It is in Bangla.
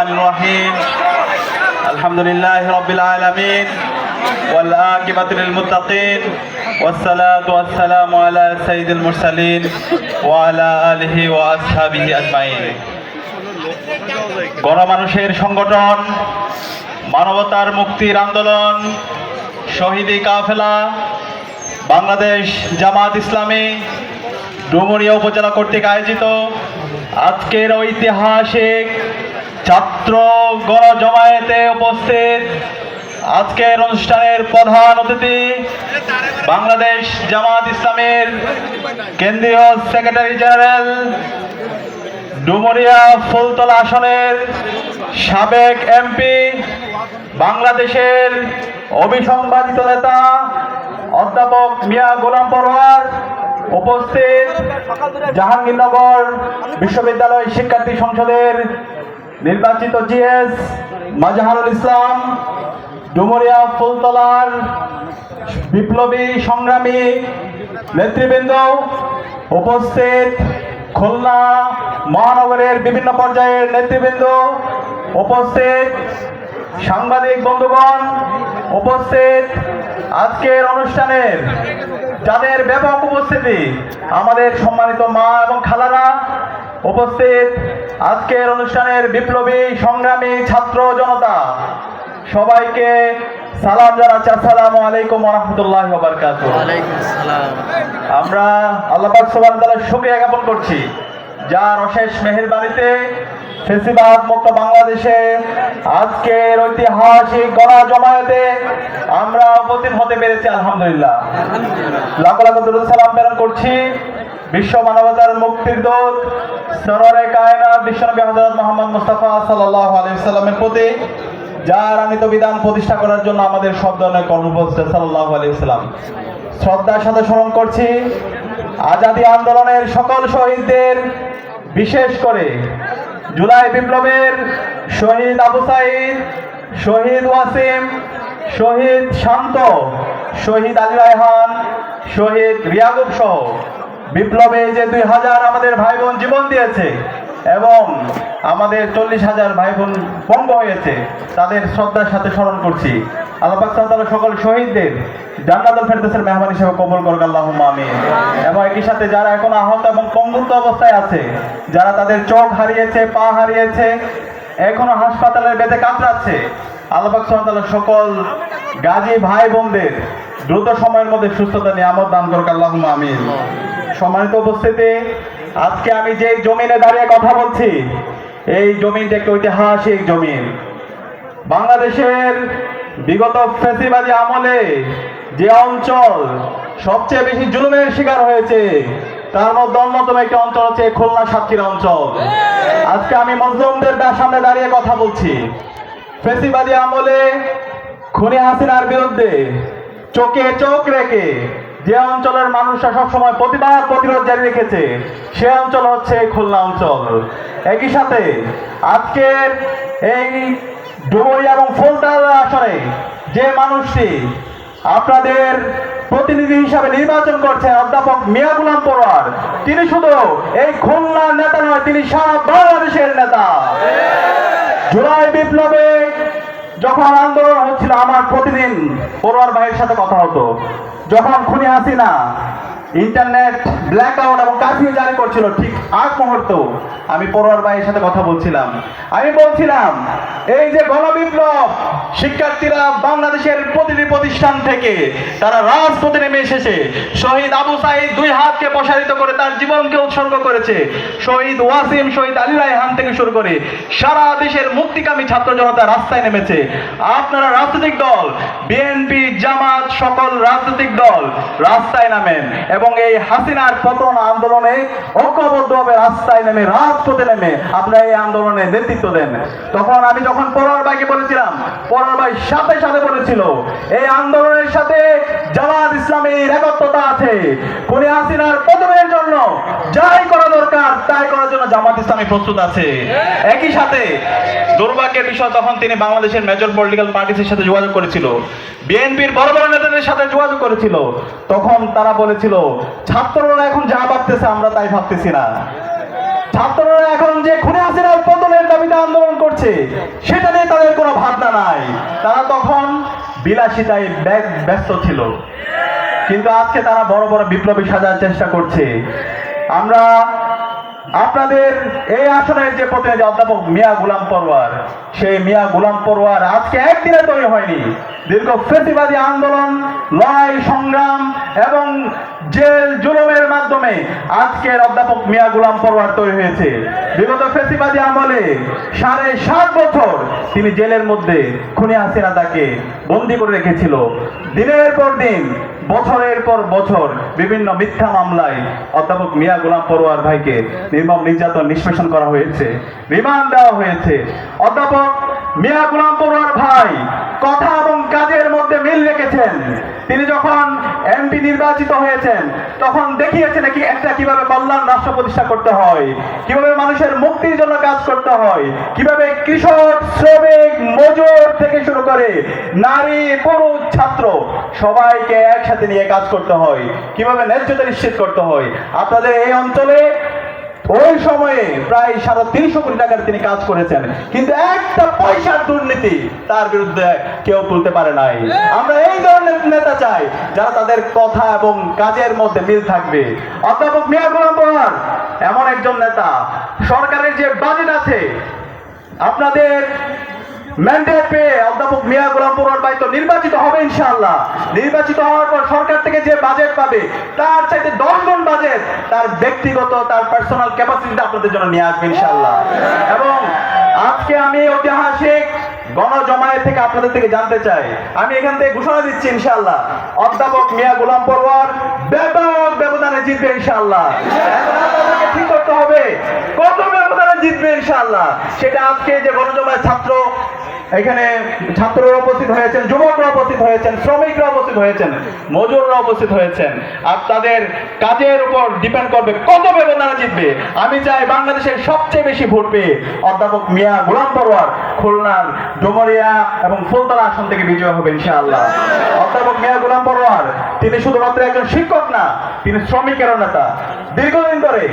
بسم الله الرحمن الرحيم الحمد لله رب العالمين والعاقبة للمتقين والصلاة والسلام على سيد المرسلين وعلى آله وأصحابه أجمعين গণমানুষের সংগঠন মানবতার মুক্তির আন্দোলন শহীদি কাফেলা বাংলাদেশ জামাত ইসলামী ডুমুরিয়া উপজেলা কর্তৃক আয়োজিত আজকের ঐতিহাসিক ছাত্র গণজমায়েতে উপস্থিত আজকের অনুষ্ঠানের প্রধান অতিথি বাংলাদেশ জামাত ইসলামের কেন্দ্রীয় সেক্রেটারি জেনারেল ডুমুরিয়া ফুলতলা আসনের সাবেক এমপি বাংলাদেশের অবিসংবাদিত নেতা অধ্যাপক মিয়া গোলাম পরোয়ার উপস্থিত জাহাঙ্গীরনগর বিশ্ববিদ্যালয় শিক্ষার্থী সংসদের নির্বাচিত জিএস মাজাহারুল ইসলাম, ডুমুরিয়া ফুলতলার বিপ্লবী সংগ্রামী নেতৃবৃন্দ উপস্থিত, খুলনা মহানগরের বিভিন্ন পর্যায়ের নেতৃবৃন্দ উপস্থিত, সাংবাদিক বন্ধুগণ উপস্থিত। আজকের অনুষ্ঠানের যাদের ব্যাপক উপস্থিতি, আমাদের সম্মানিত মা এবং খালারা উপস্থিত আজকের অনুষ্ঠানের বিপ্লবী সংগ্রামী ছাত্র জনতা। সবাইকে সালাম জানাচ্ছি। আসসালামু আলাইকুম রহমতুল্লাহ আমরা আল্লাহ পাক সুবহান তাআলার শুকরিয়া জ্ঞাপন করছি। যার অশেষ মেহেরবানিতে ফেসিবাদ মুক্ত বাংলাদেশে আজকের ঐতিহাসিক গণা জমায়েতে আমরা উপস্থিত হতে পেরেছি আলহামদুলিল্লাহ। লাখো লাখো সালাম প্রেরণ করছি। বিশ্ব মানবতার মুক্তির দূত সররে কায়নাত, বিশ্বনবী হযরত মুহাম্মদ মুস্তাফা সাল্লাল্লাহু আলাইহি সাল্লামের প্রতি, যার আনিত বিধান প্রতিষ্ঠা করার জন্য আমাদের সব ধরনের কর্মপদ্ধতি সাল্লাল্লাহু আলাইহি সাল্লাম শ্রদ্ধার সাথে স্মরণ করছি, আজাদি আন্দোলনের সকল শহীদদের, বিশেষ করে জুলাই বিপ্লবের শহীদ আবু সাইদ, শহীদ ওয়াসিম, শহীদ শান্ত, শহীদ আলী রায়হান, শহীদ রিয়াগুব সহ বিপ্লবে যে দুই হাজার আমাদের ভাই বোন জীবন দিয়েছে এবং আমাদের চল্লিশ হাজার ভাই বোন পঙ্গ হয়েছে তাদের শ্রদ্ধার সাথে স্মরণ করছি। আল্লাহ পাক সকল শহীদদের জান্নাতুল ফেরদৌসের মেহমান হিসেবে কবুল করুক আল্লাহুম্মা আমিন। এবং একই সাথে যারা এখন আহত এবং পঙ্গুত্ব অবস্থায় আছে যারা তাদের চোখ হারিয়েছে পা হারিয়েছে এখনও হাসপাতালের বেঁধে কাতরাচ্ছে আল্লাহ তাআলা সকল গাজী ভাই বোনদের দ্রুত সময়ের মধ্যে সুস্থতা নিয়ামত দান করুক আল্লাহুম্মা আমিন। সম্মানিত উপস্থিতি, আজকে আমি যে জমিনে দাঁড়িয়ে কথা বলছি, এই জমিনটা একটি ঐতিহাসিক জমিন। বাংলাদেশের বিগত ফেসিবাদী আমলে যে অঞ্চল সবচেয়ে বেশি জুলুমের শিকার হয়েছে, তার মধ্যে অন্যতম একটি অঞ্চল হচ্ছে খুলনা সাতক্ষীরা অঞ্চল। আজকে আমি মজলুমদের সামনে দাঁড়িয়ে কথা বলছি। ফেসিবাদী আমলে খুনি হাসিনার বিরুদ্ধে চোখে চোখ রেখে যে অঞ্চলের মানুষরা সবসময় প্রতিবাদ, প্রতিরোধ জারি রেখেছে, সে অঞ্চল হচ্ছে খুলনা অঞ্চল। একই সাথে আজকের এই ডুবই এবং ফুলতলা আসনে যে মানুষটি আপনাদের প্রতিনিধি হিসাবে নির্বাচন করছেন অধ্যাপক মিয়া গুলাম পরোয়ার, তিনি শুধু এই খুলনার নেতা নয়, তিনি সারা বাংলাদেশের নেতা। জুলাই বিপ্লবে যখন আন্দোলন হচ্ছিল আমার প্রতিদিন পড়ুয়ার ভাইয়ের সাথে কথা হতো যখন খুনি হাসিনা ইন্টারনেট ব্ল্যাক আউট এবং কারফিউ জারি করছিল ঠিক আগ মুহূর্ত। আমি পড়ুয়ার ভাইয়ের সাথে কথা বলছিলাম। আমি বলছিলাম, এই যে গণবিপ্লব, শিক্ষার্থীরা বাংলাদেশের প্রতিটি প্রতিষ্ঠান থেকে, তারা রাজপথে নেমে এসেছে। শহীদ আবু সাইদ দুই হাতকে প্রসারিত করে তার জীবনকে উৎসর্গ করেছে। শহীদ ওয়াসিম, শহীদ আলী রায়হান থেকে শুরু করে সারা দেশের মুক্তিকামী ছাত্র জনতা রাস্তায় নেমেছে। আপনারা রাজনৈতিক দল, বিএনপি, জামাত, সকল রাজনৈতিক দল রাস্তায় নামেন। এবং এই হাসিনার পতন আন্দোলনে ঐক্যবদ্ধভাবে রাস্তায় নেমে, রাজপথে নেমে আপনারা এই আন্দোলনে নেতৃত্ব দেন। তখন আমি যখন পরার ভাইকে বলেছিলাম পরার ভাই সাথে সাথে বলেছিল, এই আন্দোলনের সাথে জামাত ইসলামের একত্রতা আছে। কোন হাসিনার পতনের জন্য যাই করা দরকার, তাই করার জন্য জামাত ইসলামী প্রস্তুত আছে। একই সাথে দুর্ভাগ্যের বিষয়, তখন তিনি বাংলাদেশের মেজর পলিটিক্যাল পার্টিসের সাথে যোগাযোগ করেছিল। বিএনপির বড় বড় নেতাদের সাথে যোগাযোগ করেছিল। তখন তারা বলেছিল, ছাত্ররা এখন যা ভাবতেছে আমরা তাই ভাবতেছি না। ছাত্ররা এখন যে খুনে হাসিনার পতনের দাবিতে আন্দোলন করছে, সেটা নিয়ে তাদের কোনো ভাবনা নাই। তারা তখন বিলাসিতায় ব্য- ব্যস্ত ছিল। কিন্তু আজকে তারা বড় বড় বিপ্লবী সাজার চেষ্টা করছে। আমরা আপনাদের এই আসনের যে প্রতিনিধি অধ্যাপক মিয়া গুলাম পরোয়ার, সেই মিয়া গুলাম পরোয়ার আজকে একদিনে তৈরি হয়নি। দীর্ঘ ফেসিবাদী আন্দোলন, লড়াই, সংগ্রাম এবং জেল জুলুমের মাধ্যমে আজকের অধ্যাপক মিয়া গুলাম পরোয়ার তৈরি হয়েছে। বিগত ফেসিবাদী আমলে সাড়ে সাত বছর তিনি জেলের মধ্যে খুনি হাসিনা তাকে বন্দি করে রেখেছিল। দিনের পর দিন, বছরের পর বছর বিভিন্ন মিথ্যা মামলায় অধ্যাপক মিয়া গোলাম পরোয়ার ভাইকে নির্মম নির্যাতন নিষ্পেষণ করা হয়েছে, রিমান্ড দেওয়া হয়েছে। অধ্যাপক মিয়া গোলাম পরোয়ার ভাই কথা এবং কাজের মধ্যে মিল রেখেছেন। তিনি যখন এমপি নির্বাচিত হয়েছেন, তখন দেখিয়েছেন কি একটা কীভাবে কল্যাণ রাষ্ট্র প্রতিষ্ঠা করতে হয়, কীভাবে মানুষের মুক্তির জন্য কাজ করতে হয়, কীভাবে কৃষক, শ্রমিক, মজুর থেকে শুরু করে নারী, পুরুষ, ছাত্র সবাইকে একসাথে নিয়ে কাজ করতে হয়, কীভাবে ন্যায্যতা নিশ্চিত করতে হয়। আপনাদের এই অঞ্চলে ওই সময়ে প্রায় সাড়ে তিনশো কোটি টাকার তিনি কাজ করেছেন। কিন্তু একটা পয়সার দুর্নীতি তার বিরুদ্ধে কেউ তুলতে পারে নাই। আমরা এই ধরনের নেতা চাই, যারা তাদের কথা এবং কাজের মধ্যে মিল থাকবে। অধ্যাপক মিয়া গোলাম পরোয়ার এমন একজন নেতা। সরকারের যে বাজেট আছে, আপনাদের ম্যান্ডেট পেয়ে অধ্যাপক মিয়া গোলাম পরোয়ার ভাই নির্বাচিত হবে ইনশাআল্লাহ। নির্বাচিত হওয়ার পর সরকার থেকে যে বাজেট পাবে, তার চাইতে দশ গুণ বাজেট তার ব্যক্তিগত, তার পার্সোনাল ক্যাপাসিটিটা আপনাদের জন্য নিয়ে আসবে ইনশাআল্লাহ। এবং আজকে আমি ঐতিহাসিক গণজমায়েত থেকে আপনাদের থেকে জানতে চাই। আমি এখান থেকে ঘোষণা দিচ্ছি ইনশাআল্লাহ। অধ্যাপক মিয়া গোলাম পরোয়ার ব্যাপক ব্যবধানে জিতবে ইনশাআল্লাহ। ঠিক করতে হবে, কত ব্যবধানে জিতবে ইনশাআল্লাহ? সেটা আজকে যে গণজমায়েত ছাত্র এখানে ছাত্ররা উপস্থিত হয়েছেন, যুবকরা উপস্থিত হয়েছেন, শ্রমিকরা উপস্থিত হয়েছেন, মজুররা উপস্থিত হয়েছেন। আর তাদের কাজের উপর ডিপেন্ড করবে কত ব্যবধানে জিতবে। আমি চাই বাংলাদেশের সবচেয়ে বেশি ভোট পেয়ে অধ্যাপক মিয়া গোলাম পরোয়ার খুলনার ডুমরিয়া এবং ফুলতলা আসন থেকে বিজয় হবে ইনশাআল্লাহ। অধ্যাপক মিয়া গোলাম পরোয়ার তিনি শুধুমাত্র একজন শিক্ষক না, তিনি শ্রমিকেরও নেতা। দীর্ঘদিন ধরে